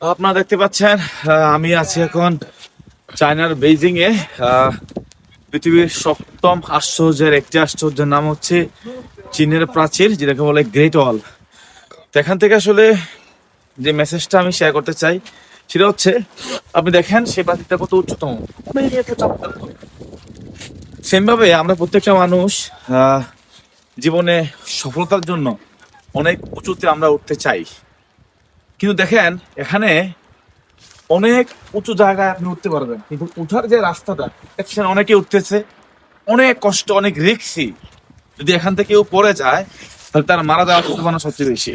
আপনারা দেখতে পাচ্ছেন আমি আছি এখন চায়নার বেইজিং এ পৃথিবীর সপ্তম আশ্চর্যের একটি আশ্চর্যের নাম হচ্ছে চীনের প্রাচীর, যেটাকে বলে গ্রেট ওয়াল। এখান থেকে আসলে যে মেসেজটা আমি শেয়ার করতে চাই, সেটা হচ্ছে, আপনি দেখেন সেই প্রাচীরটা কত উচ্চতম। সেম ভাবে আমরা প্রত্যেকটা মানুষ জীবনে সফলতার জন্য অনেক উঁচুতে আমরা উঠতে চাই। কিন্তু দেখেন, এখানে অনেক উঁচু জায়গায় আপনি উঠতে পারবেন। কিন্তু উঠার যে রাস্তাটা, দেখছেন অনেকে উঠতেছে, অনেক কষ্ট, অনেক রিক্সি। যদি এখান থেকে কেউ পড়ে যায়, তাহলে তার মারা যাওয়ার সম্ভাবনা সবচেয়ে বেশি।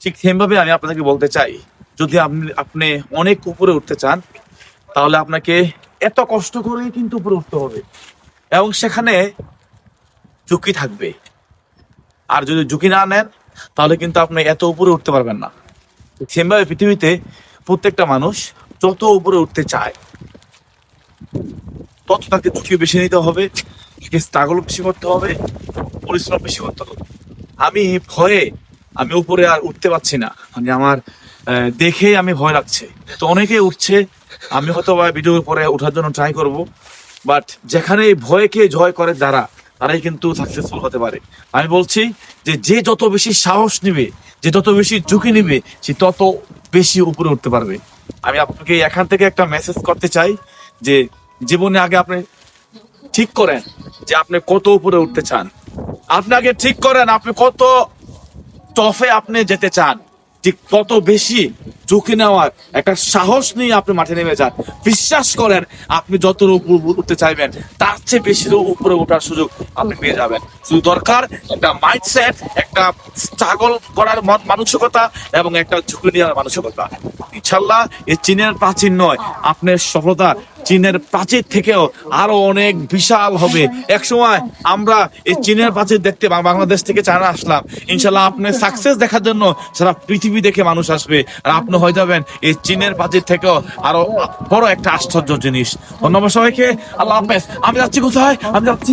ঠিক সেমভাবে আমি আপনাদেরকে বলতে চাই, যদি আপনি আপনি অনেক উপরে উঠতে চান, তাহলে আপনাকে এত কষ্ট করেই কিন্তু উপরে উঠতে হবে। এবং সেখানে ঝুঁকি থাকবে। আর যদি ঝুঁকি না নেন তাহলে কিন্তু আপনি এত উপরে উঠতে পারবেন না। সেমভাবে পৃথিবীতে প্রত্যেকটা মানুষ যত উপরে উঠতে চায়, তত তাকে ঝুঁকি বেশি নিতে হবে, তাকে স্ট্রাগল বেশি করতে হবে, পরিশ্রম বেশি করতে হবে। আমি ভয়ে আমি উপরে আর উঠতে পারছি না। মানে আমার দেখেই আমি ভয় লাগছে। তো অনেকে উঠছে, আমি হয়তো ভিডিওর পরে ওঠার জন্য ট্রাই করব বাট যেখানে ভয়কে জয় করে যারা তারাই কিন্তু সাকসেসফুল হতে পারে। আমি বলছি যে যে যত বেশি সাহস নিবে, যে যত বেশি ঝুঁকি নিবে, সে তত বেশি উপরে উঠতে পারবে। আমি আপনাকে এখান থেকে একটা মেসেজ করতে চাই যে, জীবনে আগে আপনি ঠিক করেন যে, আপনি কত উপরে উঠতে চান। আপনি আগে ঠিক করেন, আপনি কত টফে আপনি যেতে চান। ঠিক তত বেশি ঝুঁকি নেওয়ার একটা সাহস নিয়ে আপনি মাঠে নেমে যান। বিশ্বাস করেন, আপনি যত উপর উঠতে চাইবেন, তার চেয়ে বেশি উপরে ওঠার সুযোগ আপনি পেয়ে যাবেন। শুধু দরকার একটা মাইন্ডসেট একটা স্ট্রাগল করার মন- মানসিকতা এবং একটা ঝুঁকি নেওয়ার মানসিকতা। ইনশাল্লাহ এই চীনের প্রাচীন নয়। আপনার সফলতা চীনের প্রাচীর থেকেও আরও অনেক বিশাল হবে। এক সময় আমরা এই চীনের প্রাচীর দেখতে বাংলাদেশ থেকে চায়না আসলাম। ইনশাল্লাহ আপনি সাকসেস দেখার জন্য সারা পৃথিবী দেখে মানুষ আসবে। আর আপনি হয়ে যাবেন এই চীনের প্রাচীর থেকেও আরও বড় একটা আশ্চর্য জিনিস। ধন্যবাদ সবাইকে। আল্লাহ হাফেজ। আমি যাচ্ছি কোথায়? আমি যাচ্ছি